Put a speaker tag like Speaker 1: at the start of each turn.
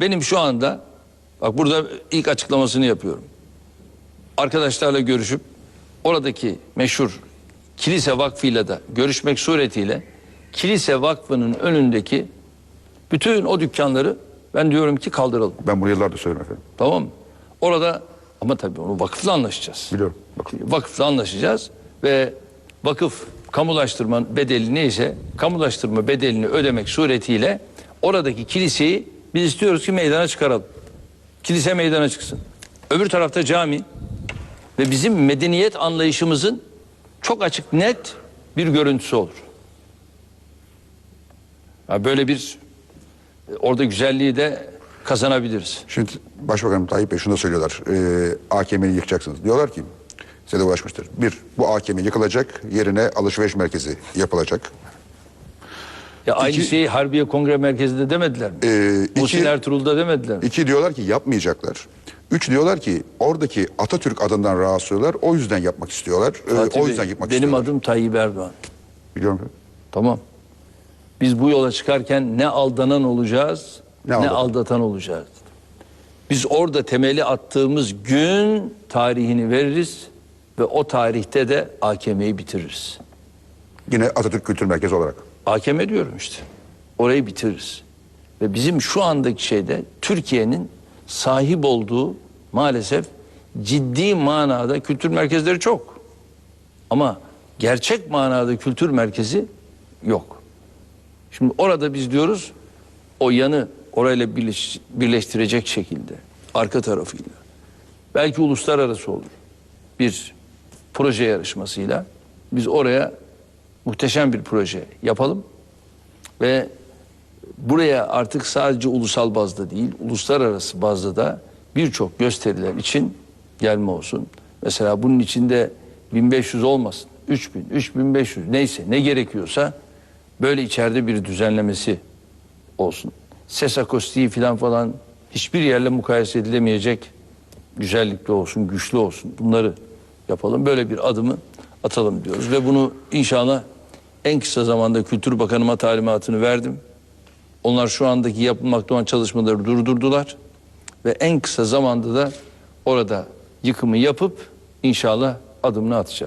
Speaker 1: Benim şu anda bak burada ilk açıklamasını yapıyorum. Arkadaşlarla görüşüp oradaki meşhur kilise vakfıyla da görüşmek suretiyle kilise vakfının önündeki bütün o dükkanları ben diyorum ki kaldıralım.
Speaker 2: Ben bunu yıllardır söylüyorum efendim.
Speaker 1: Tamam mı? Orada ama tabii onu vakıfla anlaşacağız.
Speaker 2: Biliyorum. Bakın.
Speaker 1: Vakıfla anlaşacağız ve vakıf kamulaştırma bedeli neyse kamulaştırma bedelini ödemek suretiyle oradaki kiliseyi biz istiyoruz ki meydana çıkaralım. Kilise meydana çıksın. Öbür tarafta cami ve bizim medeniyet anlayışımızın çok açık net bir görüntüsü olur. Ha, böyle bir orada güzelliği de kazanabiliriz.
Speaker 2: Şimdi Başbakanım Tayyip Bey şunu da söylüyorlar. E, AKM'yi yıkacaksınız. Diyorlar ki size de ulaşmıştır. Bir, bu AKM yıkılacak. Yerine alışveriş merkezi yapılacak.
Speaker 1: Ya aynı
Speaker 2: İki-
Speaker 1: şeyi Harbiye Kongre Merkezi'nde demediler mi?
Speaker 2: Ee, iki-
Speaker 1: Muhsin Ertuğrul'da demediler mi?
Speaker 2: İki diyorlar ki yapmayacaklar. Üç diyorlar ki oradaki Atatürk adından rahatsız oluyorlar. O yüzden yapmak istiyorlar. E,
Speaker 1: Fatih
Speaker 2: o
Speaker 1: Bey,
Speaker 2: yüzden yıkmak
Speaker 1: Benim
Speaker 2: istiyorlar.
Speaker 1: adım Tayyip Erdoğan.
Speaker 2: Biliyorum.
Speaker 1: Tamam. Biz bu yola çıkarken ne aldanan olacağız
Speaker 2: Ne
Speaker 1: ne,
Speaker 2: aldatan?
Speaker 1: aldatan olacağız. Biz orada temeli attığımız gün tarihini veririz ve o tarihte de AKM'yi bitiririz.
Speaker 2: Yine Atatürk Kültür Merkezi olarak.
Speaker 1: AKM diyorum işte. Orayı bitiririz. Ve bizim şu andaki şeyde Türkiye'nin sahip olduğu maalesef ciddi manada kültür merkezleri çok. Ama gerçek manada kültür merkezi yok. Şimdi orada biz diyoruz o yanı orayla birleş- birleştirecek şekilde arka tarafıyla belki uluslararası olur bir proje yarışmasıyla biz oraya muhteşem bir proje yapalım ve buraya artık sadece ulusal bazda değil uluslararası bazda da birçok gösteriler için gelme olsun. Mesela bunun içinde 1500 olmasın. 3000, 3500 neyse ne gerekiyorsa böyle içeride bir düzenlemesi olsun. Ses akustiği falan falan hiçbir yerle mukayese edilemeyecek güzellikli olsun, güçlü olsun. Bunları yapalım. Böyle bir adımı atalım diyoruz ve bunu inşallah en kısa zamanda Kültür Bakanıma talimatını verdim. Onlar şu andaki yapılmakta olan çalışmaları durdurdular ve en kısa zamanda da orada yıkımı yapıp inşallah adımını atacağız.